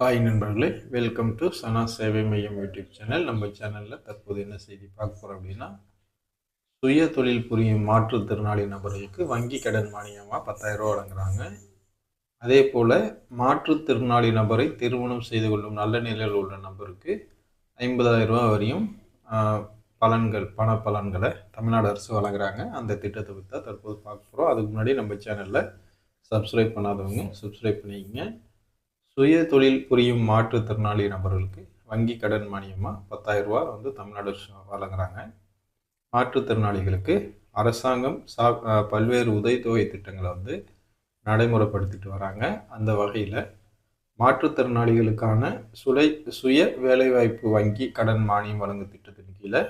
Hi நண்பர்களே. Welcome to சனா சேவை மையம் யூடியூப் சேனல் நம்ம சேனலில் தற்போது என்ன செய்தி பார்க்க போகிறோம் அப்படின்னா சுய தொழில் புரியும் மாற்றுத்திறனாளி நபர்களுக்கு வங்கி கடன் மானியமாக பத்தாயிரம் ரூபா வழங்குறாங்க. அதே போல் மாற்றுத்திறனாளி நபரை திருமணம் செய்து கொள்ளும் நல்ல நிலையில் உள்ள நபருக்கு ஐம்பதாயிரம் ரூபா வரையும் பலன்கள் பண பலன்களை தமிழ்நாடு அரசு வழங்குறாங்க. அந்த திட்டத்தை பற்றி தான் தற்போது பார்க்க போகிறோம் அதுக்கு முன்னாடி நம்ம சேனலில் சப்ஸ்கிரைப் பண்ணாதவங்க சப்ஸ்கிரைப் பண்ணிக்கங்க. சுய தொழில் புரியும் மாற்றுத்திறனாளி நபர்களுக்கு வங்கி கடன் மானியமாக பத்தாயிரம் ரூபா வந்து தமிழ்நாடு வழங்குறாங்க. மாற்றுத்திறனாளிகளுக்கு அரசாங்கம் சா பல்வேறு உதவித்தொகை திட்டங்களை வந்து நடைமுறைப்படுத்திட்டு வராங்க. அந்த வகையில் மாற்றுத்திறனாளிகளுக்கான சுலை சுய வேலைவாய்ப்பு வங்கி கடன் மானியம் வழங்கும் திட்டத்தின் கீழே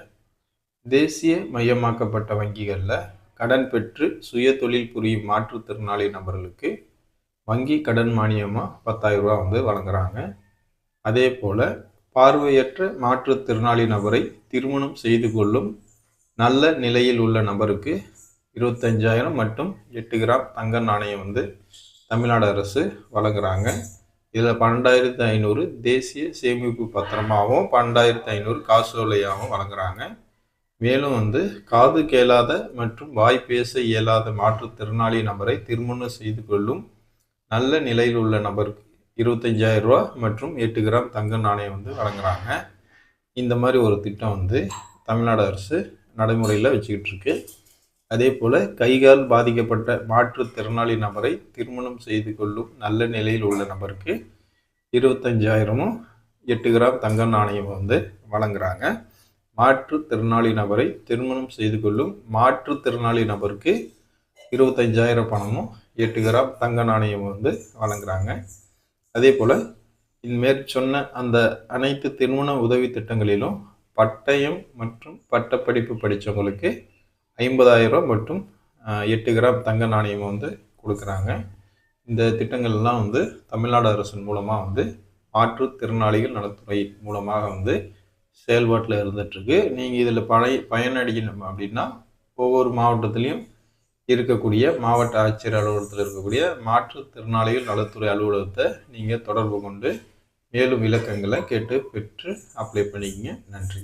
தேசிய மையமாக்கப்பட்ட வங்கிகளில் கடன் பெற்று சுய தொழில் புரியும் மாற்றுத்திறனாளி நபர்களுக்கு வங்கி கடன் மானியமாக பத்தாயிரம் ரூபா வந்து வழங்குறாங்க. அதே போல் பார்வையற்ற மாற்றுத்திறனாளி நபரை திருமணம் செய்து கொள்ளும் நல்ல நிலையில் உள்ள நபருக்கு இருபத்தஞ்சாயிரம் மற்றும் எட்டு கிராம் தங்க நாணயம் வந்து தமிழ்நாடு அரசு வழங்குறாங்க. இதில் பன்னெண்டாயிரத்து ஐநூறு தேசிய சேமிப்பு பத்திரமாகவும் பன்னெண்டாயிரத்து ஐநூறு காசோலையாகவும் வழங்குறாங்க. மேலும் வந்து காது கேளாத மற்றும் வாய் பேச இயலாத மாற்றுத்திறனாளி நபரை திருமணம் செய்து கொள்ளும் நல்ல நிலையில் உள்ள நபருக்கு இருபத்தஞ்சாயிரம் ரூபா மற்றும் எட்டு கிராம் தங்க நாணயம் வந்து வழங்குறாங்க. இந்த மாதிரி ஒரு திட்டம் வந்து தமிழ்நாடு அரசு நடைமுறையில் வச்சுக்கிட்டு இருக்கு. அதே போல் கைகால் பாதிக்கப்பட்ட மாற்றுத்திறனாளி நபரை திருமணம் செய்து கொள்ளும் நல்ல நிலையில் உள்ள நபருக்கு இருபத்தஞ்சாயிரமும் எட்டு கிராம் தங்க நாணயம் வந்து வழங்குறாங்க. மாற்றுத்திறனாளி நபரை திருமணம் செய்து கொள்ளும் மாற்றுத்திறனாளி நபருக்கு இருபத்தஞ்சாயிரம் பணமும் எட்டு கிராம் தங்க நாணயம் வந்து வழங்குறாங்க. அதே போல் இன்மேற் சொன்ன அந்த அனைத்து திருமண உதவி திட்டங்களிலும் பட்டயம் மற்றும் பட்டப்படிப்பு படித்தவங்களுக்கு ஐம்பதாயிரம் மற்றும் எட்டு கிராம் தங்க நாணயம் வந்து கொடுக்குறாங்க. இந்த திட்டங்கள்லாம் வந்து தமிழ்நாடு அரசின் மூலமாக வந்து மாற்றுத்திறனாளிகள் நலத்துறை மூலமாக வந்து செயல்பாட்டில் இருந்துகிட்ருக்கு நீங்கள் இதில் பழைய பயனடையணும் அப்படின்னா ஒவ்வொரு மாவட்டத்துலேயும் இருக்கக்கூடிய மாவட்ட ஆட்சியர் அலுவலகத்தில் இருக்கக்கூடிய மாற்றுத்திறனாளிகள் நலத்துறை அலுவலகத்தை நீங்கள் தொடர்பு கொண்டு மேலும் விளக்கங்களை கேட்டு பெற்று அப்ளை பண்ணிக்கங்க. நன்றி.